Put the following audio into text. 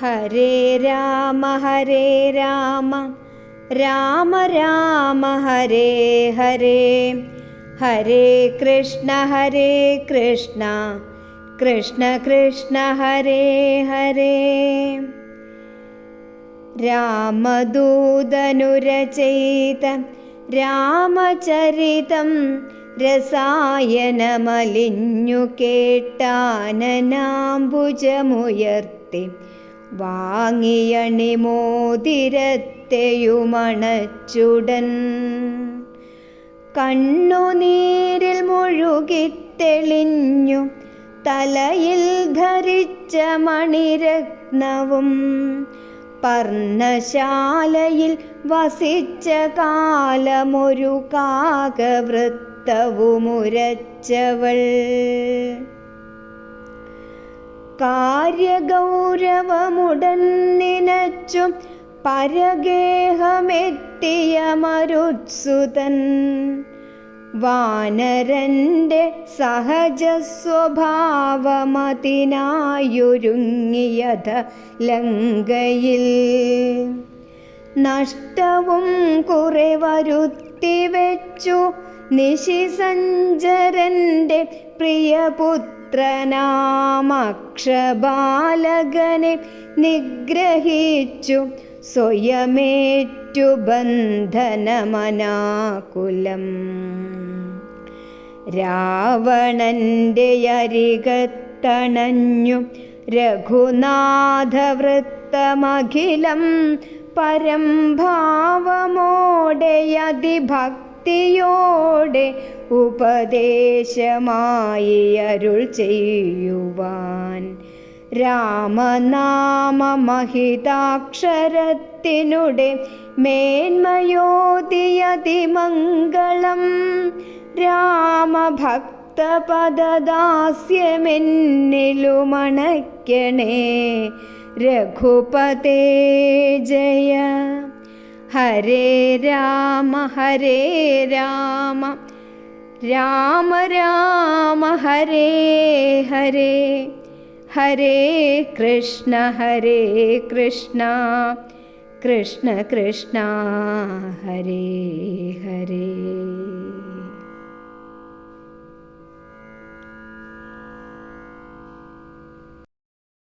हरे राम हरे राम। राम राम हरे हरे। हरे कृष्ण हरे कृष्ण। कृष्ण कृष्ण हरे हरे। रामदूदनुरचयित रामचरितं रसायनमलिन्युकेटाननाम्बुजमुयर्ति വാങ്ങിയണിമോതിരത്തെയുമണച്ചുടൻ കണ്ണുനീരിൽ മുഴുകിത്തെളിഞ്ഞു തലയിൽ ധരിച്ച മണിരത്നവും പർണശാലയിൽ വസിച്ച കാലമൊരു കാകവൃത്തവുമുരച്ചവൾ. കാര്യഗൗരവമുടൻ നിനച്ചു പരഗേഹമെത്തിയ മരുത്സുതൻ. വാനരന്റെ സഹജ സ്വഭാവമതിനായൊരുങ്ങിയത് ലങ്കയിൽ. നഷ്ടവും കുറെ വരുത്തിവെച്ചു നിശിസഞ്ചരന്റെ പ്രിയപുത്രനാമക്ഷബാലകനെ നിഗ്രഹിച്ചു. സ്വയമേറ്റു ബന്ധനമനാകുലം. രാവണന്റെ അരികത്തണഞ്ഞു. രഘുനാഥവൃത്തമഖിലം പരംഭാവമോടെ അതിഭക്തിയോടെ ഉപദേശമായി അരുൾ ചെയ്യുവാൻ. രാമനാമമഹിതാക്ഷരത്തിനുടെ മേന്മയോതിയതിമംഗളം. രാമഭക്തപദദാസ്യമെന്നിലുമണയ്ക്കണേ. रघुपते जय। हरे राम हरे राम। राम राम हरे हरे। हरे कृष्ण हरे कृष्ण। कृष्ण कृष्ण हरे हरे।